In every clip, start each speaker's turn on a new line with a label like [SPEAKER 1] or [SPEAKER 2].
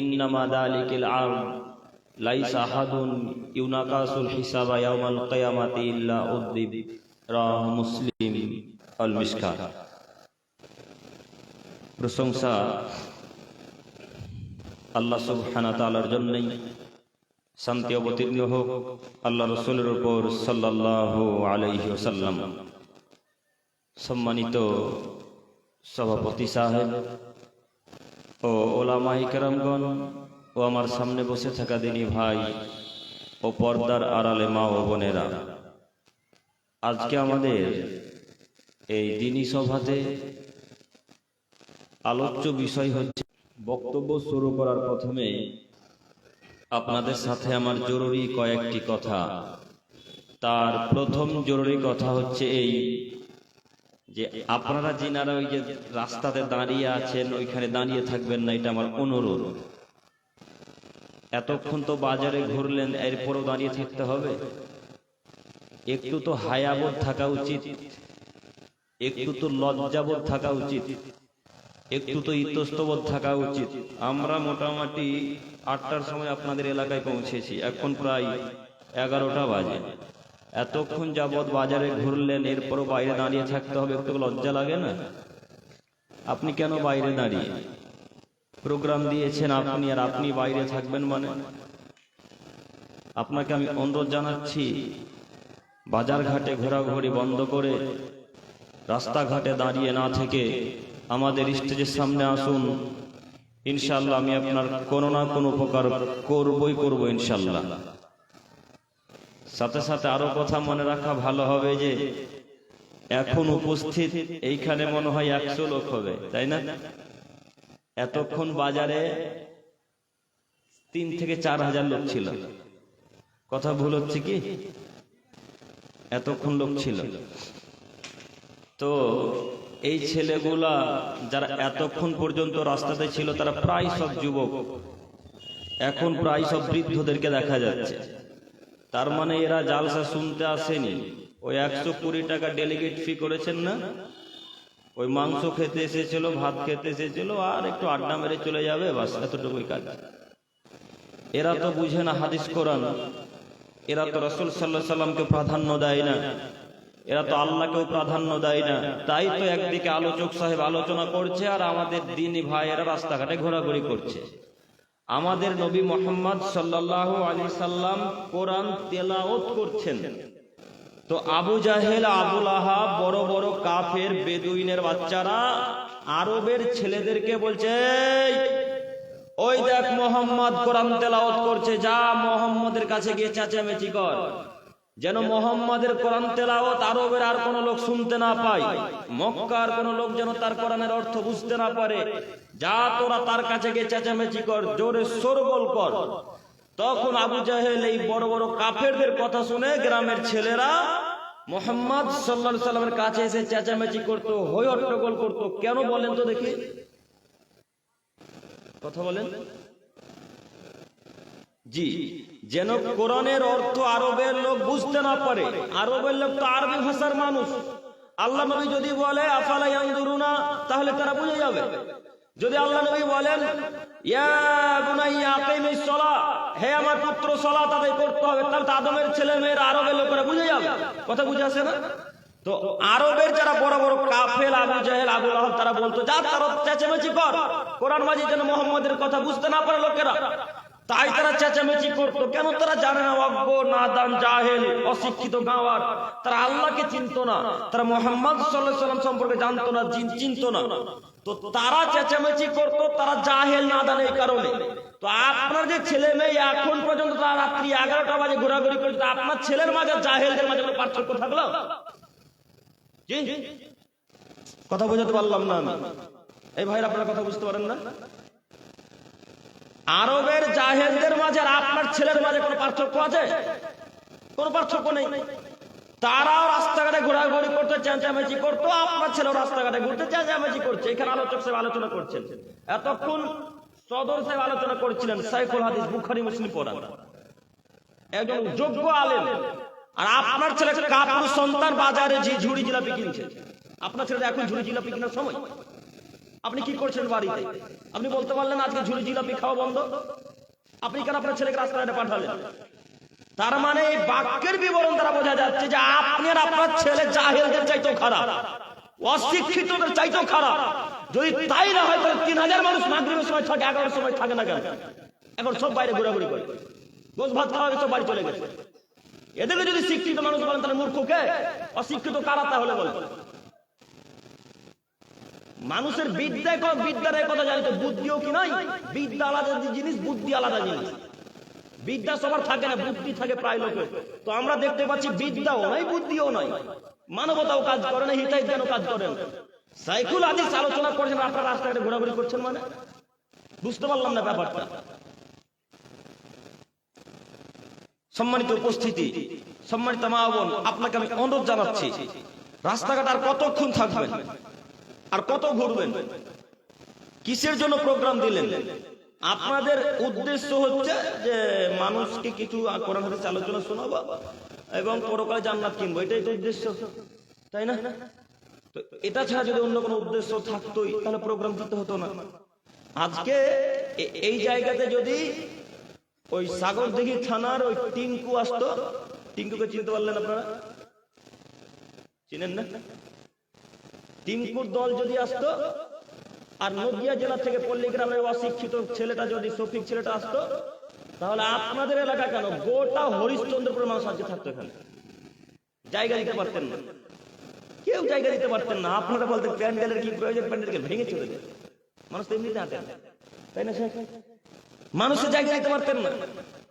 [SPEAKER 1] ইন্নামা দালিকিল আম লাইসা আহাদুন ইউনাকাসুল হিসাবা ইয়াউমাল কিয়ামাতি ইল্লা উদ্দিব, রাহ মুসলিম আল মিশকাত প্রশংসা আল্লাহ সুবহানাহু ওয়া তাআলার জন্যই। শান্তি অবতীর্ণ হোক আল্লাহ রসুলের উপর সাল্লাল্লাহু আলাইহি ওয়াসাল্লাম। সম্মানিত সভাপতি সাহেব ও ওলামাই কেরামগণ ও আমার সামনে বসে থাকা দিনী ভাই ও পর্দার আড়ালে মা ও বোনেরা, আজকে আমাদের এই দিনী সভাতে আলোচ্য বিষয় হচ্ছে বক্তব্য শুরু করার প্রথমে আপনাদের সাথে আমার জরুরি কয়েকটি কথা। তার প্রথম জরুরি কথা হচ্ছে এই যে আপনারা যিনারা ওই যে রাস্তাতে দাঁড়িয়ে আছেন, ওইখানে দাঁড়িয়ে থাকবেন না, এটা আমার অনুরোধ। এতক্ষণ তো বাজারে ঘুরলেন, এরপরও দাঁড়িয়ে থাকতে হবে। একটু তো হায়াবোধ থাকা উচিত। একটু তো লজ্জাবোধ থাকা উচিত। একটু তো ইতস্তবোধ থাকা উচিত। আমরা মোটামুটি আটটার সময় আপনাদের এলাকায় পৌঁছেছি। এখন প্রায় এগারোটা বাজে। এতক্ষণ যাবৎ বাজারে ঘুরলেন এরপরও বাইরে দাঁড়িয়ে থাকতে হবে একটু লজ্জা লাগে না? আপনি কেন বাইরে দাঁড়িয়ে? প্রোগ্রাম দিয়েছেন আপনি আর আপনি বাইরে থাকবেন মানে? আপনাকে আমি অনুরোধ জানাচ্ছি বাজার ঘাটে ঘোরাঘুরি বন্ধ করে রাস্তাঘাটে দাঁড়িয়ে না থেকে আমাদের স্টেজের সামনে আসুন। ইনশাল্লাহ আমি আপনার কোনো না কোনো উপকার করবই করব ইনশাল্লাহ সাথে সাথে আরও কথা মনে রাখা ভালো হবে যে, এখন উপস্থিত এইখানে মনে হয় একশো লোক হবে, তাই না? এতক্ষণ বাজারে তিন থেকে চার হাজার লোক ছিল। কথা ভুল হচ্ছে কি? এতক্ষণ লোক ছিল। তো এই ছেলেগুলা যারা এতক্ষণ পর্যন্ত রাস্তাতে ছিল, তারা প্রায় সব যুবক। এখন প্রায় সব বৃদ্ধদেরকে দেখা যাচ্ছে। তার মানে এরা জালসা শুনতে আসেনি। ওই একশো কুড়ি টাকা ডেলিগেট ফি করেছেন না? ওই মাংস খেতে এসেছিল, ভাত খেতে এসেছিল, আর একটু আড্ডা মেরে চলে যাবে, বাস, এতটুকুই কাজ। এরা তো বুঝে না হাদিস কোরআন। এরা তো রসুল সাল্লাহ সাল্লামকে প্রাধান্য দেয় না। এরা তো আল্লাহকেও প্রাধান্য দেয় না। তাই তো একদিকে আলোচক সাহেব আলোচনা করছে, আর আমাদের দিনী ভাইয়েরা রাস্তাঘাটে ঘোরাঘুরি করছে। আমাদের নবী মোহাম্মদ সাল্লাহ আলী সাল্লাম কোরআন তেলাওত করছেন। তো আবু জাহেল আবুল আহাব বড় বড় কাফের, বেদুইনের বাচ্চারা, আরবের ছেলেদেরকে বলছে ওই দেখ মোহাম্মদ কোরআন তেলাওত করছে, যা মোহাম্মদের কাছে গিয়ে চেঁচামেচি কর। যেন মোহাম্মদের কোরআন তেলাওত আরবের আর কোন লোক শুনতে না পায়। মক্কার কোন লোক যেন তার কোরআনের অর্থ বুঝতে না পারে। যা তোরা তার কাছে গিয়ে চেঁচামেচি কর, জোরে সরগোল কর। তখন আবু জাহেল এই বড় বড় কাফেরদের কথা শুনে গ্রামের ছেলেরা মোহাম্মদ সাল্লাহ সাল্লামের কাছে এসে চেঁচামেচি করতো, হই হট্টগোল করতো। কেন বলেন তো দেখি। কথা বলেন। জি, যেন কোরআনের অর্থ আরবের লোক বুঝতে না পারে। আরবের লোক তো আরবি ভাষার মানুষ। আল্লাহ নবী যদি বলে, আফালা ইয়ানজুরুনা? তাহলে তারা বুঝে যাবে। যদি আল্লাহ নবী বলেন হে আমার পুত্র সালাত আদায় করতে হবে, তাহলে আদমের ছেলে মেয়ের আরবের লোকেরা বুঝে যাবে। কথা বুঝে আসে না? তো আরবের যারা বড় বড় কাফেল, আবু জাহেল, আবু আহব তারা বলতো, যা তারা চেঁচামেচি কর। কোরআন মাঝি যেন মোহাম্মদের কথা বুঝতে না পারে লোকেরা। তাই তারা চেঁচামেচি করতো। কেন তারা জানে না, অজ্ঞ নাদান জাহেল, অশিক্ষিত, গাঁওয়ার? তারা আল্লাহকে চিনতো না। তারা মোহাম্মদ সাল্লাহ সাল্লাম সম্পর্কে জানতো না চিন- চিনতো না। তো তারা চেঁচামেচি করতো, তারা জাহেল নাদান এই কারণে। তো আপনার যে ছেলে মেয়ে, এখন পর্যন্ত তারা রাত্রি এগারোটা বাজে ঘোরাঘুরি করছে আপনার ছেলের মাঝে জাহেলদের মাঝে পার্থক্য থাকল? কথা বোঝাতে পারলাম না আমি। এই ভাইরা আপনারা কথা বুঝতে পারেন না? আরবের জাহেলদের মাঝে আর আপনার ছেলের মাঝে কোনো পার্থক্য আছে? কোনো পার্থক্য নেই। তারাও রাস্তাঘাটে ঘোরাঘুরি করতে, চেঁচামেচি করতো, আপনার ছেলেও রাস্তাঘাটে ঘুরতে চেঁচামেচি করছে। এখানে আলোচক সাহেব আলোচনা করছেন। এতক্ষণ সদর সাহেব আলোচনা করছিলেন সাইফুল হাদিস বুখারি মুসলিম পড়ান। একজন যোগ্য আলেম। আর আপনার ছেলে কাপুর সন্তান বাজারে যে ঝুড়ি জিলাপি কিনছে। আপনার ছেলে এখন ঝুড়ি জিলাপি কেনার সময়। আপনি কি করছেন বাড়িতে? আপনি বলতে পারলেন আজকে ঝুড়ি জিলাপি খাওয়া বন্ধ। আপনি কেন আপনার ছেলেকে রাস্তায় পাঠালেন? তার মানে এই বাক্যের বিবরণ দ্বারা বোঝা যাচ্ছে যে আপনি আর আপনার ছেলে জাহেলদের চাইতেও খারাপ, অশিক্ষিতদের চাইতেও খারাপ। যদি তাই না হয়, তাহলে তিন হাজার মানুষ মাগরিবের সময় থাকে এগারোর সময় থাকে না কেন? এখন সব বাইরে ঘোরাঘুরি করে। গোস ভাত খাওয়া সব বাড়ি চলে গেছে। এদেরকে যদি শিক্ষিত মানুষ বলেন, তাহলে মূর্খকে? অশিক্ষিত কারা তাহলে বলেন? মানুষের বিদ্যায় বিদ্যার কথা জানি তো, বুদ্ধিও কি নাই? বিদ্যা আলাদা জিনিস, বুদ্ধি আলাদা জিনিস। বিদ্যা সবার থাকে না, বুদ্ধি থাকে প্রায় লোকের। তো আমরা দেখতে পাচ্ছি বিদ্যাও নাই, বুদ্ধিও নাই। মানবতাও কাজ করে না হিতাই যেন কাজ করেন সাইকুল আদিস আলোচনা করছেন আপনারা রাস্তাঘাটে ঘোরাঘুরি করছেন মানে? বুঝতে পারলাম না ব্যাপারটা। সম্মানিত উপস্থিতি, সম্মানিত মা আপনাকে আমি অনুরোধ জানাচ্ছি, রাস্তাঘাট আর কতক্ষণ থাকবেন? আর কত ঘুরবেন? কিসের জন্য প্রোগ্রাম দিলেন? আপনাদের উদ্দেশ্য হচ্ছে যে মানুষকে কিছু কোরআন হাদিস আলোচনা শোনাবো এবং পরকালে জান্নাত কিনবো। এটাই তো উদ্দেশ্য, তাই না? তো এটা ছাড়া যদি অন্য কোনো উদ্দেশ্য থাকতোই, তাহলে প্রোগ্রাম দিতে হতো না। আজকে এই জায়গাতে যদি ওই সাগর সাগরদিঘি থানার ওই টিঙ্কু আসতো, টিঙ্কুকে চিনতে পারলেন আপনারা? চিনেন না? টিঙ্কুর দল যদি আসতো আর নদিয়া জেলা থেকে পল্লীগ্রামের অশিক্ষিত ছেলেটা যদি শফিক ছেলেটা আসতো, তাহলে আপনাদের এলাকা কেন? গোটা হরিশ্চন্দ্রপুর মানুষ আজকে থাকতো এখানে। জায়গা দিতে পারতেন না। কেউ জায়গা দিতে পারতেন না। আপনারা বলতেন, প্যান্ডেলের কি প্রয়োজন? প্যান্ডেলকে ভেঙে চলে যায় মানুষ এমনিতে হাঁটেন তাই না মানুষের জায়গা দিতে পারতেন না।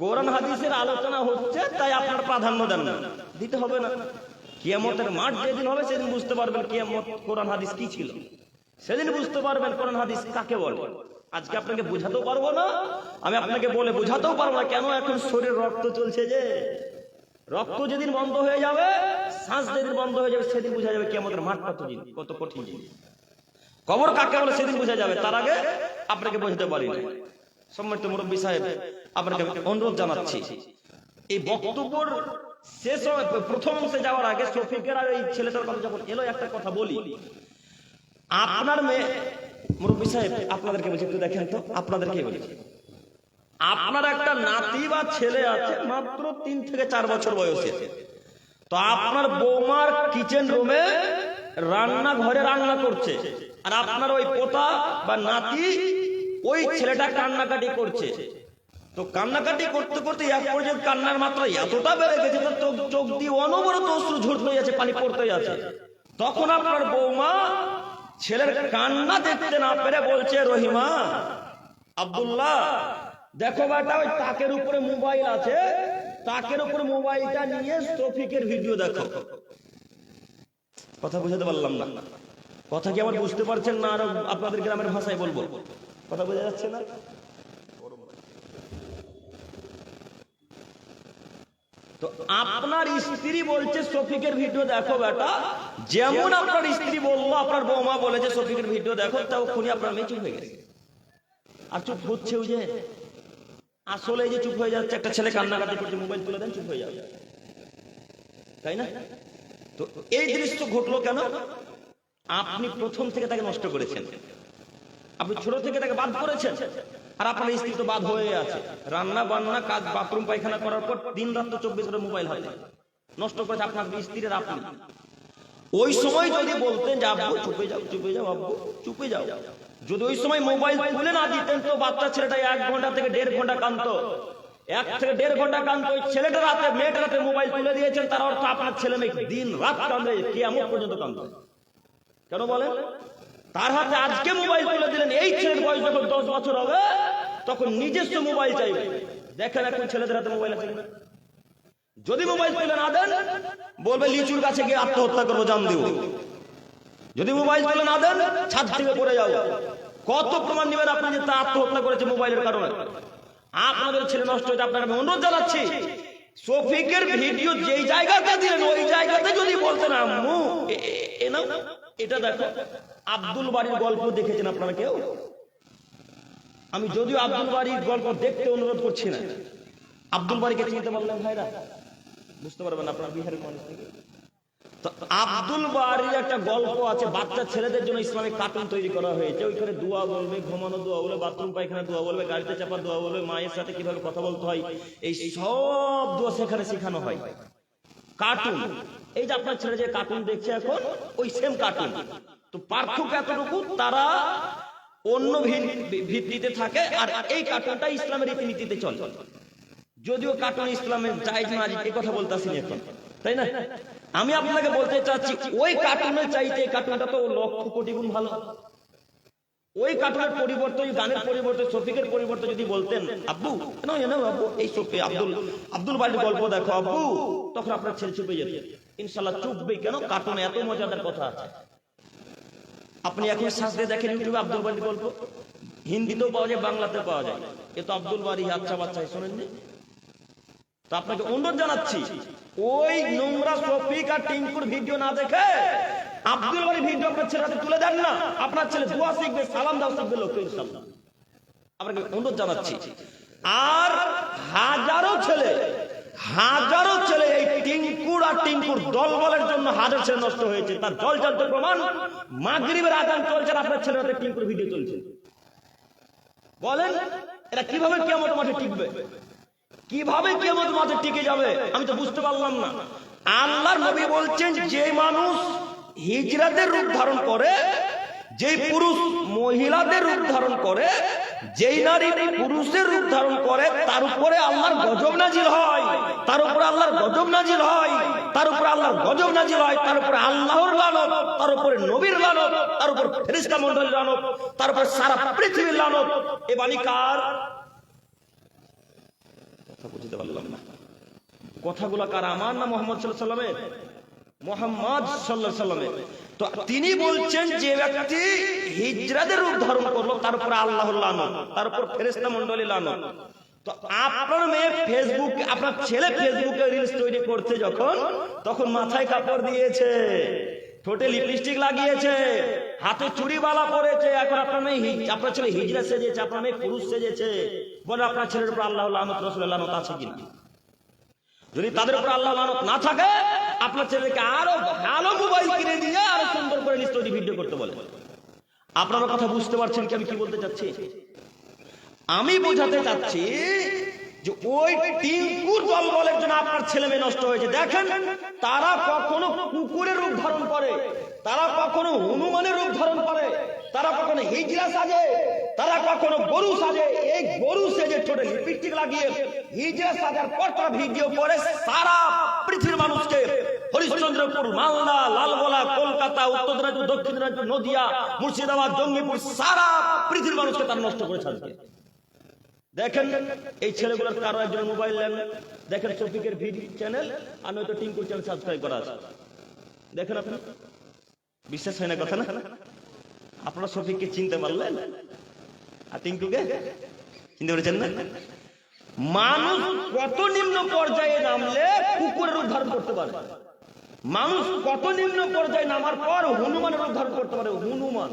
[SPEAKER 1] কোরআন হাদিসের আলোচনা হচ্ছে, তাই আপনার প্রাধান্য দেন না। দিতে হবে না। কিয়ামতের মাঠ যেদিন হবে, সেদিন বুঝতে পারবেন কিয়ামত কোরআন হাদিস কি ছিল। সেদিন বুঝতে পারবেন কোরআন হাদিস কাকে বলে। আজকে আপনাকে বোঝাতেও পারব না, আমি আপনাকে বলে বোঝাতেও পারব না কেন এখন শরীর রক্ত চলছে যে। রক্ত যেদিন বন্ধ হয়ে যাবে, শ্বাস যেদিন বন্ধ হয়ে যাবে, সেদিন বোঝা যাবে কিয়ামতের মাঠ কত জিনিস কত কঠিন জিনিস কবর কাকে বলে সেদিন বোঝা যাবে, তার আগে আপনাকে বোঝাতে পারি না। সম্মানিত মুরব্বী সাহেব, আপনাকে অনুরোধ জানাচ্ছি, এই বক্তব্যর শেষ প্রথম অংশে যাওয়ার আগে শফিকের আর এই ছেলেটার কথা যখন এলো, একটা কথা বলি। আপনার মেয়ে, মুরব্বী সাহেব, আপনাদেরকে বলছি, একটু দেখেন তো আপনাদেরকে বলছি আপনার একটা নাতি বা ছেলে আছে, মাত্র তিন থেকে চার বছর বয়সে তো আপনার বৌমার কিচেন রুমে রান্না ঘরে রান্না করছে, আর আপনার ওই পোতা বা নাতি ওই ছেলেটা কান্নাকাটি করছে। তো কান্নাকাটি করতে করতে এক পর্যন্ত কান্নার মাত্রা এতটা বেড়ে গেছে তো চোখ চোখ দিয়ে অনবরত অশ্রু ঝরতে যাচ্ছে পানি পড়তে যাচ্ছে তখন আপনার বৌমা ছেলের কান্না দেখতে না পেরে বলছে, রহিমা, আবদুল্লাহ, দেখো বেটা, ওই তাকের উপরে মোবাইল আছে। তাকের উপরে মোবাইলটা নিয়ে শফিকের ভিডিও দেখো। কথা বুঝাতে পারলাম না। কথা কি আমার বুঝতে পারছেন না? আর আপনাদের গ্রামের ভাষায় বলব। কথা বোঝা যাচ্ছে না? তো আপনার স্ত্রী বলছে শফিকের ভিডিও দেখো বেটা। যেমন আপনার স্ত্রী বলল, আপনার বৌমা বলেছে শফিকের ভিডিও দেখো। তাও খুনি আপনার মেয়ে চুপ হয়ে গেছে। আর চুপ হচ্ছে ওই যে, আসলে যে চুপ হয়ে যাচ্ছে, একটা ছেলে কান্নাকাটি করছে, মোবাইল তুলে দেন, চুপ হয়ে যাবে। তাই না? তো এই দৃশ্য ঘটলো কেন? আপনি প্রথম থেকে তাকে নষ্ট করেছেন। আপনি ছোট থেকে তাকে বাদ করেছেন আর আপনার স্ত্রী তো বাদ হয়ে আছে। রান্না বান্না, কাজ, বাথরুম, পায়খানা করার পর দিন রাত তো চব্বিশ ঘণ্টা মোবাইল হাতে। নষ্ট করেছে আপনার স্ত্রীর আপনি। ওই সময় যদি বলতেন যে, আব্বু, চুপে যাও চুপে যাও, আব্বু, চুপে যাও। যদি ওই সময় মোবাইল তুলে না দিতেন তো বাচ্চা ছেলেটা এক ঘণ্টা থেকে দেড় ঘণ্টা কান্ত এক থেকে দেড় ঘণ্টা কান্ত ওই ছেলেটা রাতে, মেয়েটা রাতে মোবাইল তুলে দিয়েছেন, তার অর্থ আপনার ছেলে মেয়ে দিন রাত কান্দে কেমন পর্যন্ত কান্দে কেন বলেন? তার হাতে আজকে মোবাইল তুলে দিলেন এই ছেলের বয়স যখন দশ বছর হবে তখন নিজস্ব মোবাইল চাইবে দেখেন এখন ছেলেদের হাতে মোবাইল আছে? যদি মোবাইল তুলে না দেন বলবে লিচুর কাছে গিয়ে আত্মহত্যা করব জান দিব যদি মোবাইল তুলে না দেন ছাদ থেকে পড়ে যাও কত প্রমাণ নেবেন আপনি যে তা আত্মহত্যা করেছে মোবাইলের কারণে আপনাদের ছেলে নষ্ট হয়েছে আপনাকে আমি অনুরোধ জানাচ্ছি শফিকের ভিডিও যেই জায়গাতে দিলেন ওই জায়গাতে যদি বলতেন আম্মু এ নাও এটা দেখো, আব্দুল বাড়ির গল্প দেখেছেন আপনারা কেউ? আমি যদিও আব্দুল বাড়ির গল্প দেখতে অনুরোধ করছি না। আব্দুল বাড়িকে চিনতে পারলেন ভাইরা? বুঝতে পারবেন আপনার বিহারের মানুষ থেকে আব্দুল বাড়ির একটা গল্প আছে, বাচ্চা ছেলেদের জন্য ইসলামিক কার্টুন তৈরি করা হয়েছে। ওইখানে দোয়া বলবে, ঘুমানো দোয়া বলবে, বাথরুম, পায়খানা দোয়া বলবে, গাড়িতে চাপা দোয়া বলবে, মায়ের সাথে কীভাবে কথা বলতে হয়, এই সব দোয়া সেখানে শেখানো হয়। কার্টুন এই যে আপনার ছেলে যে কার্টুন দেখছে এখন, ওই সেম কার্টুন তো পার্থক্য এতটুকু, তারা অন্য ভিত্তিতে থাকে, আর এই কার্টুনটা ইসলামের রীতিনীতিতে চলে। যদিও কার্টুন ইসলামের জায়েজ না এই কথা বলতেছি না এখন, তাই না? আমি আপনাকে বলতে চাচ্ছি, ওই কার্টুনের চাইতে কার্টুনটা তো লক্ষ কোটি গুণ ভালো। ওই কার্টুনের পরিবর্তে গানের পরিবর্তে, শফিকের পরিবর্তে যদি বলতেন, আব্বু কেন আব্বু, এই শফি, আব্দুল আব্দুল বাড়ির গল্প দেখো, আব্বু, তখন আপনার ছেলে চুপে যেত। ইনশাল্লাহ চুপবে কেন? কার্টুনে এত মজাদার কথা আছে। আপনি এখন দিয়ে দেখেন ইউটিউবে আব্দুল বাড়ির গল্প। হিন্দিতেও পাওয়া যায়, বাংলাতেও পাওয়া যায়। এ তো আব্দুল বাড়ি আচ্ছা বাচ্চা শোনেননি? তো আপনাকে অনুরোধ জানাচ্ছি, ওই নোংরা শফিক আর টিঙ্কুর ভিডিও না দেখে আব্দুল বাড়ি ভিডিও আপনার ছেলে তুলে দেন না। আপনার ছেলে দোয়া শিখবে, সালাম দাও শিখবে ইনশাল্লাহ আপনাকে অনুরোধ জানাচ্ছি, আর হাজারো ছেলে হাজারো ছেলে এই টিঙ্কুর আর টিঙ্কুর দল বলের জন্য হাজার ছেলে নষ্ট হয়েছে। তার জল জল প্রমাণ। মাগরিবের আদান চলছে আপনার ছেলের হাতে টিঙ্কুর ভিডিও চলছে। বলেন এটা কীভাবে কেমন মাঠে টিকবে? কীভাবে কেমন মাঠে টিকে যাবে? আমি তো বুঝতে পারলাম না। আল্লাহর নবী বলছেন, যে মানুষ হিজরাদের রূপ ধারণ করে, যেই পুরুষ মহিলাদের রূপ ধারণ করে যেই নারী পুরুষের রূপ ধারণ করে, তার উপরে আল্লাহর গজব নাজিল হয়, তার উপরে আল্লাহর গজব নাজিল হয়, তার উপরে আল্লাহর গজব নাজিল হয়, তার উপরে আল্লাহর লানত, তার উপরে নবীর লানত, তার উপর ফেরেশতা মণ্ডলীর লানত, তার উপরে সারা পৃথিবীর লানত। এ বাণী কার? কথা বুঝতে পারলাম না। কথাগুলো কার? আমার না মোহাম্মদ সাল্লাহ সাল্লামের মোহাম্মদ সাল্লাহ সাল্লামের। তো তিনি বলছেন যে ব্যক্তি হিজরাদের রূপ ধারণ করল, তার উপরে আল্লাহ লানত, তার উপর ফেরেস্তা মন্ডলী লানত। তো আপনার মেয়ে ফেসবুক আপনার ছেলে ফেসবুকে রিলস তৈরি করছে যখন, তখন মাথায় কাপড় দিয়েছে, ঠোঁটে লিপস্টিক লাগিয়েছে, হাতে চুড়ি বালা পরেছে, এখন আপনার মেয়ে আপনার ছেলে হিজরা সেজেছে, আপনার মেয়ে পুরুষ সেজেছে। বলে আপনার ছেলের উপর আল্লাহ লানত আছে কিনা? যদি তাদের উপর আল্লাহ না থাকে আপনার ছেলেকে আরও ভালো মোবাইল কিনে দিয়ে আরও সুন্দর করে স্টোরি ভিডিও করতে বলে। আপনারা কথা বুঝতে পারছেন কি আমি কি বলতে চাচ্ছি? আমি বোঝাতে চাচ্ছি যে ওই টিঙ্কুর দল বলের জন্য আপনার ছেলে মেয়ে নষ্ট হয়েছে। দেখেন, তারা কখনো কুকুরের রূপ ধারণ করে, তারা কখনো হনুমানের রূপ ধারণ করে। তারা কখনো হিজরা সাজে, তারা কখনো গরু সাজে। এই গরু সেজে ঠোঁটে লিপস্টিক লাগিয়ে হিজরা সাজার পর তারা ভিডিও করে সারা পৃথিবীর মানুষকে। হরিশ্চন্দ্রপুর, মালদা, লালগোলা, কলকাতা, উত্তর দিনাজপুর, দক্ষিণ দিনাজপুর, নদিয়া, মুর্শিদাবাদ, জঙ্গিপুর, সারা পৃথিবীর মানুষকে তারা নষ্ট করে ছাড়ছে দেখেন, এই ছেলেগুলোর কারও একজন মোবাইল নেন। দেখেন শফিকের ভিডিও চ্যানেল আর নয়তো টিঙ্কুর চ্যানেল সাবস্ক্রাইব করা আছে। দেখেন আপনি? বিশ্বাস হয় না কথা না? আপনারা শফিককে চিনতে পারলেন? আর টিঙ্কুকে চিনতে পেরেছেন না? মানুষ কত নিম্ন পর্যায়ে নামলে কুকুরের উদ্ধার করতে পারে? মানুষ কত নিম্ন পর্যায়ে নামার পর হনুমানের উদ্ধার করতে পারে? হনুমান।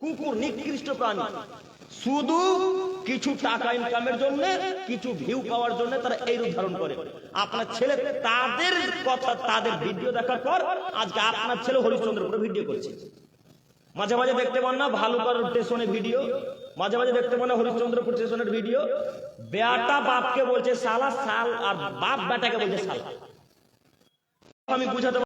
[SPEAKER 1] কুকুর, নিকৃষ্ট প্রাণী। শুধু কিছু টাকা ইনকামের জন্য, কিছু ভিউ পাওয়ার জন্য তারা এই রূপ ধারণ করে। আপনার ছেলে তাদের কথা, তাদের ভিডিও দেখার পর আজকে আপনার ছেলে হরিশ্চন্দ্রপুরে ভিডিও করছে। মাঝে মাঝে দেখতে পান না, ভালুকার স্টেশনের ভিডিও। মাঝে মাঝে দেখতে পান না, হরিশ্চন্দ্রপুর স্টেশনের ভিডিও। বেটা বাপকে বলছে সালা সাল আর বাপ বেটাকে বলছে সালা আমি বুঝাতে